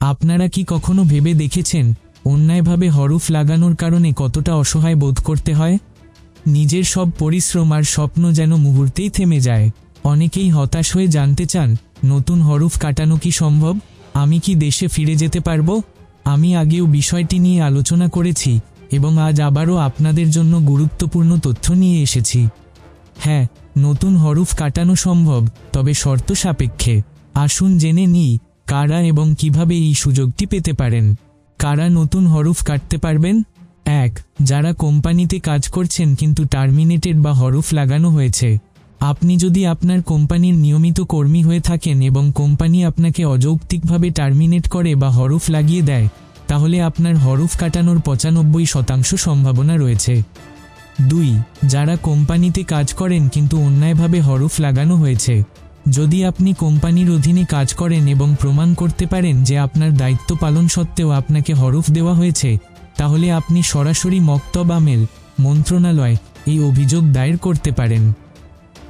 আপনারা কি কখনো ভেবে দেখেছেন, অন্যায়ভাবে হরফ লাগানোর কারণে কতটা অসহায় বোধ করতে হয়? নিজের সব পরিশ্রম আর স্বপ্ন যেন মুহূর্তেই থেমে যায়। অনেকেই হতাশ হয়ে জানতে চান, নতুন হরফ কাটানো কি সম্ভব? আমি কি দেশে ফিরে যেতে পারব? আমি আগেও বিষয়টি নিয়ে আলোচনা করেছি এবং আজ আবারও আপনাদের জন্য গুরুত্বপূর্ণ তথ্য নিয়ে এসেছি। হ্যাঁ নতুন হরফ কাটানো সম্ভব, তবে শর্ত সাপেক্ষে। আসুন জেনে নিই কারা এবং কীভাবে এই সুযোগটি পেতে পারেন? কারা নতুন হরফ কাটতে পারবেন? এক, যারা কোম্পানিতে কাজ করছেন কিন্তু টার্মিনেটেড বা হরফ লাগানো হয়েছে। আপনি যদি আপনার কোম্পানির নিয়মিত কর্মী হয়ে থাকেন এবং কোম্পানি আপনাকে অযৌক্তিকভাবে টার্মিনেট করে বা হরফ লাগিয়ে দেয়, তাহলে আপনার হরফ কাটানোর পঁচানব্বই শতাংশ সম্ভাবনা রয়েছে। দুই, যারা কোম্পানিতে কাজ করেন কিন্তু অন্যায়ভাবে হরফ লাগানো হয়েছে। যদি আপনি কোম্পানির অধীনে কাজ করেন এবং প্রমাণ করতে পারেন যে আপনার দায়িত্ব পালন সত্ত্বেও আপনাকে হরফ দেওয়া হয়েছে, তাহলে আপনি সরাসরি মক্তব আমেল, মন্ত্রণালয় এই অভিযোগ দায়ের করতে পারেন।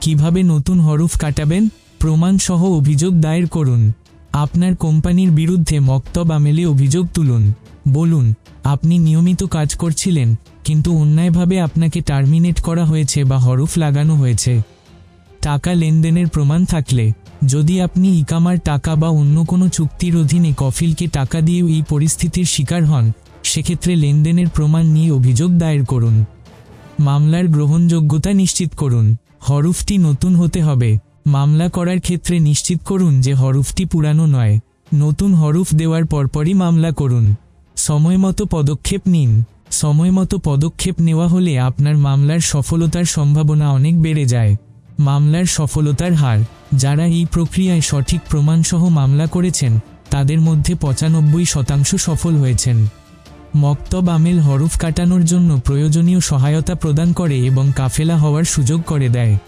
কীভাবে নতুন হরফ কাটাবেন? প্রমাণসহ অভিযোগ দায়ের করুন। আপনার কোম্পানির বিরুদ্ধে মক্তব আমেলে অভিযোগ তুলুন। বলুন, আপনি নিয়মিত কাজ করছিলেন, কিন্তু অন্যায়ভাবে আপনাকে টার্মিনেট করা হয়েছে বা হরফ লাগানো হয়েছে। টাকা লেনদেনের প্রমাণ থাকলে, যদি আপনি ইকামার টাকা বা অন্য কোনো চুক্তির অধীনে কফিলকে টাকা দিয়েও এই পরিস্থিতির শিকার হন, সেক্ষেত্রে লেনদেনের প্রমাণ নিয়ে অভিযোগ দায়ের করুন। মামলার গ্রহণযোগ্যতা নিশ্চিত করুন। হরফটি নতুন হতে হবে। মামলা করার ক্ষেত্রে নিশ্চিত করুন যে হরফটি পুরানো নয়। নতুন হরফ দেওয়ার পরপরই মামলা করুন। সময়মতো পদক্ষেপ নিন। সময়মতো পদক্ষেপ নেওয়া হলে আপনার মামলার সফলতার সম্ভাবনা অনেক বেড়ে যায়। মামলার সফলতার হার। যারা এই প্রক্রিয়ায় সঠিক প্রমাণসহ মামলা করেছেন, তাদের মধ্যে পঁচানব্বই শতাংশ সফল হয়েছেন। মক্তব আমেল হরফ কাটানোর জন্য প্রয়োজনীয় সহায়তা প্রদান করে এবং কাফেলা হওয়ার সুযোগ করে দেয়।